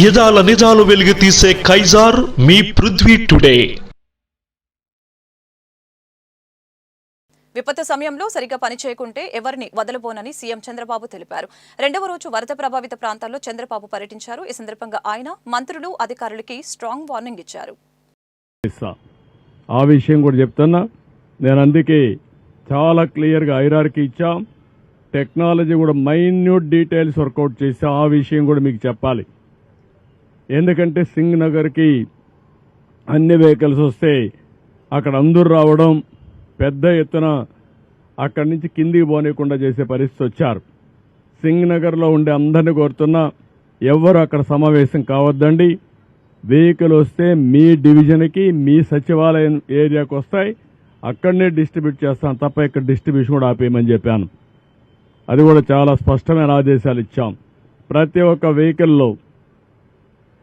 యదాల నిజాలు వెలుగు తీసే కైజార్ మీ పృథ్వీ టుడే. విపత్తు సమయంలో సరిగ్గా పనిచేయకుంటే ఎవరిని వదలబోనని సీఎం చంద్రబాబు తెలిపారు. రెండవ రోజు వరద ప్రభావిత ప్రాంతాల్లో చంద్రబాబు పర్యటించారు. ఈ సందర్భంగా ఆయన మంత్రులు అధికారులకి స్ట్రాంగ్ వార్నింగ్ ఇచ్చారు. ఆ విషయం కూడా చెప్తున్నా. నేను అందుకే చాలా క్లియర్గా ఐరార్కి ఇచ్చాం. టెక్నాలజీ కూడా మైన్యూట్ డీటెయిల్స్ వర్కౌట్ చేసి ఆ విషయం కూడా మీకు చెప్పాలి. ఎందుకంటే సింగ్ నగర్కి అన్ని వెహికల్స్ వస్తే అక్కడ అందరూ రావడం పెద్ద ఎత్తున అక్కడి నుంచి కిందికి పోనీయకుండా చేసే పరిస్థితి వచ్చారు. సింగ్ నగర్లో ఉండే అందరిని కోరుతున్నా ఎవ్వరు అక్కడ సమావేశం కావద్దండి. వెహికల్ వస్తే మీ డివిజన్కి మీ సచివాలయం ఏరియాకి వస్తాయి. అక్కడనే డిస్ట్రిబ్యూట్ చేస్తాను తప్ప ఇక్కడ డిస్ట్రిబ్యూషన్ కూడా ఆపేయమని చెప్పాను. అది కూడా చాలా స్పష్టమైన ఆదేశాలు ఇచ్చాం. ప్రతి ఒక్క వెహికల్లో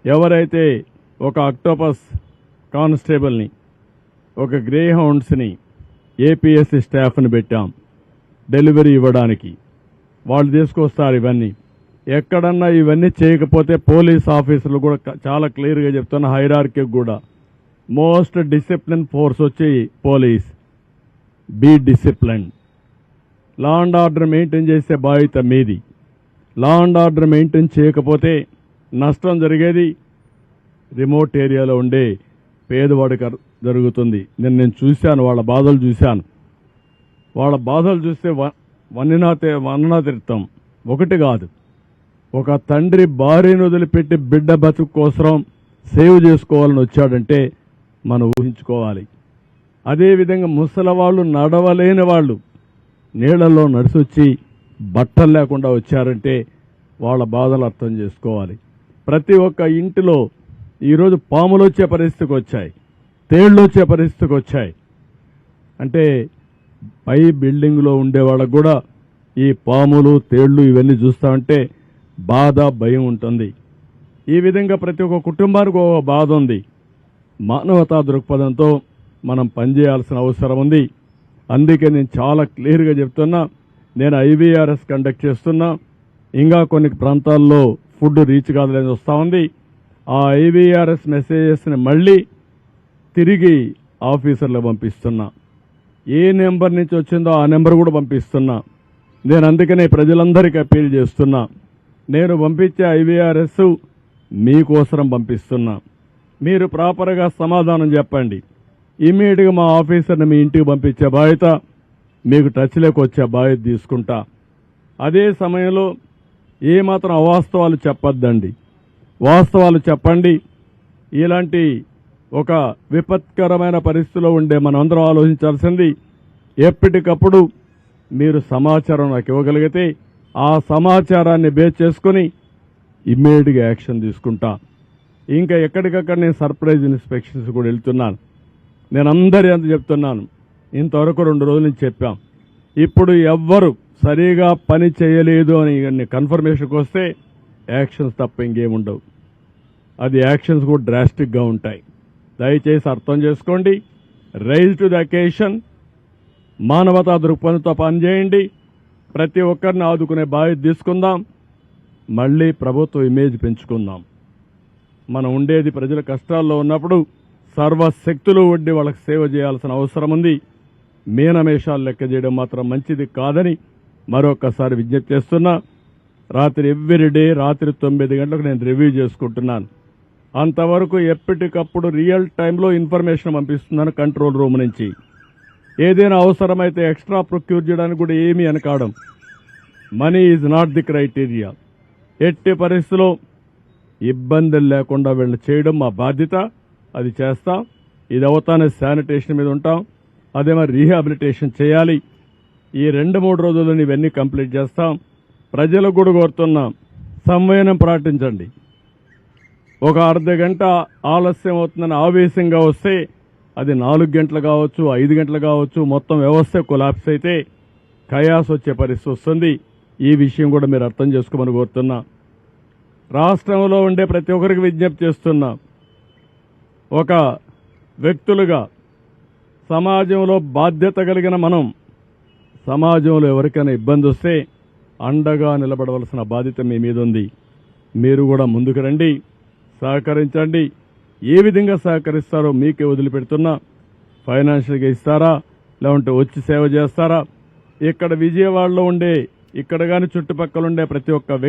ఎవరైతే ఒక అక్టోపస్ కానిస్టేబుల్ని ఒక గ్రే హౌండ్స్ని ఏపీఎస్సీ స్టాఫ్ని పెట్టాం డెలివరీ ఇవ్వడానికి. వాళ్ళు తీసుకొస్తారు ఇవన్నీ. ఎక్కడన్నా ఇవన్నీ చేయకపోతే పోలీస్ ఆఫీసులు కూడా చాలా క్లియర్గా చెప్తున్న హైరార్కి కూడా. మోస్ట్ డిసిప్లిన్ ఫోర్స్ వచ్చి police. Be discipline. Law and order maintain చేసే బాధ్యత మీది. లా అండ్ ఆర్డర్ మెయింటైన్ చేయకపోతే నష్టం జరిగేది రిమోట్ ఏరియాలో ఉండే పేదవాడికి జరుగుతుంది. నేను నేను చూశాను వాళ్ళ బాధలు చూశాను. వాళ్ళ బాధలు చూస్తే వ- వన్నినా ఒకటి కాదు. ఒక తండ్రి భార్యను వదిలిపెట్టి బిడ్డ బతుకు కోసం సేవ్ చేసుకోవాలని వచ్చాడంటే మనం ఊహించుకోవాలి. అదేవిధంగా ముసలి వాళ్ళు నడవలేని వాళ్ళు నీళ్ళలో నడిచొచ్చి బట్టలు లేకుండా వచ్చారంటే వాళ్ళ బాధలు అర్థం చేసుకోవాలి. ప్రతి ఒక్క ఇంటిలో ఈరోజు పాములు వచ్చే పరిస్థితికి వచ్చాయి. తేళ్ళు వచ్చే పరిస్థితికి వచ్చాయి. అంటే పై బిల్డింగ్లో ఉండే వాళ్ళకు కూడా ఈ పాములు తేళ్ళు ఇవన్నీ చూస్తామంటే బాధ భయం ఉంటుంది. ఈ విధంగా ప్రతి ఒక్క కుటుంబానికి ఒక బాధ ఉంది. మానవతా దృక్పథంతో మనం పనిచేయాల్సిన అవసరం ఉంది. అందుకే నేను చాలా క్లియర్గా చెప్తున్నా నేను ఐవీఆర్ఎస్ కండక్ట్ చేస్తున్నా. ఇంకా కొన్ని ప్రాంతాల్లో ఫుడ్ రీచ్ కాదని వస్తూ ఉంది. ఆ ఐవీఆర్ఎస్ మెసేజెస్ని మళ్ళీ తిరిగి ఆఫీసర్లు పంపిస్తున్నా. ఏ నెంబర్ నుంచి వచ్చిందో ఆ నెంబర్ కూడా పంపిస్తున్నా. నేను అందుకనే ప్రజలందరికీ అప్పీల్ చేస్తున్నా. నేను పంపించే ఐవీఆర్ఎస్ మీకోసరం పంపిస్తున్నా. మీరు ప్రాపర్గా సమాధానం చెప్పండి. ఇమీడియట్గా మా ఆఫీసర్ని మీ ఇంటికి పంపించే బాధ్యత మీకు టచ్లోకి వచ్చే బాధ్యత తీసుకుంటా. అదే సమయంలో ఏమాత్రం అవాస్తవాలు చెప్పొద్దండి. వాస్తవాలు చెప్పండి. ఇలాంటి ఒక విపత్కరమైన పరిస్థితిలో ఉండే మనమందరం ఆలోచించాల్సింది ఎప్పటికప్పుడు మీరు సమాచారం నాకు ఇవ్వగలిగితే ఆ సమాచారాన్ని బేస్ చేసుకుని ఇమ్మీడియట్గా యాక్షన్ తీసుకుంటా. ఇంకా ఎక్కడికక్కడ నేను సర్ప్రైజ్ ఇన్స్పెక్షన్స్ కూడా వెళ్తున్నాను. నేను అందరి అంత చెప్తున్నాను. ఇంతవరకు రెండు రోజుల నుంచి చెప్పాం. ఇప్పుడు ఎవ్వరు సరిగా పని చేయలేదు అని కన్ఫర్మేషన్కి వస్తే యాక్షన్స్ తప్ప ఇంకేముండవు అది యాక్షన్స్ కూడా డ్రాస్టిక్గా ఉంటాయి. దయచేసి అర్థం చేసుకోండి. Rise to the occasion. మానవతా దృక్పథంతో పనిచేయండి. ప్రతి ఒక్కరిని ఆదుకునే బాధ్యత తీసుకుందాం. మళ్ళీ ప్రభుత్వ ఇమేజ్ పెంచుకుందాం. మనం ఉండేది ప్రజల కష్టాల్లో ఉన్నప్పుడు సర్వశక్తులు వడ్డీ వాళ్ళకి సేవ చేయాల్సిన అవసరం ఉంది. మీనమేషాలు లెక్క చేయడం మాత్రం మంచిది కాదని మరొకసారి విజ్ఞప్తి చేస్తున్నా రాత్రి ఎవ్రీ డే రాత్రి తొమ్మిది గంటలకు నేను రివ్యూ చేసుకుంటున్నాను. అంతవరకు ఎప్పటికప్పుడు రియల్ టైంలో ఇన్ఫర్మేషన్ పంపిస్తున్నాను కంట్రోల్ రూమ్ నుంచి. ఏదైనా అవసరమైతే ఎక్స్ట్రా ప్రొక్యూర్ చేయడానికి కూడా ఏమీ అనకాడం money is not the criteria. ఎట్టి పరిస్థితిలో ఇబ్బందులు లేకుండా వీళ్ళు చేయడం మా బాధ్యత. అది చేస్తాం. ఇది అవుతానే శానిటేషన్ మీద ఉంటాం. అదే మరి రీహాబిలిటేషన్ చేయాలి. ఈ రెండు మూడు రోజుల్లో ఇవన్నీ కంప్లీట్ చేస్తాం. ప్రజలకు కూడా కోరుతున్నాం సంవయనం పాటించండి ఒక అర్ధ గంట ఆలస్యం అవుతుందని ఆవేశంగా వస్తే అది నాలుగు గంటలు కావచ్చు ఐదు గంటలు కావచ్చు మొత్తం వ్యవస్థ కొలాప్స్ అయితే కయాస్ వచ్చే పరిస్థితి వస్తుంది. ఈ విషయం కూడా మీరు అర్థం చేసుకోమని కోరుతున్నా. రాష్ట్రంలో ఉండే ప్రతి ఒక్కరికి విజ్ఞప్తి చేస్తున్నా. ఒక వ్యక్తులుగా సమాజంలో బాధ్యత కలిగిన మనం సమాజంలో ఎవరికైనా ఇబ్బంది వస్తే అండగా నిలబడవలసిన బాధ్యత మీ మీద ఉంది. మీరు కూడా ముందుకు రండి సహకరించండి. ఏ విధంగా సహకరిస్తారో మీకే వదిలిపెడుతున్నా. ఫైనాన్షియల్గా ఇస్తారా? లేకుంటే వచ్చి సేవ చేస్తారా? ఇక్కడ విజయవాడలో ఉండే ఇక్కడ కానీ చుట్టుపక్కల ఉండే ప్రతి ఒక్క వ్యక్తి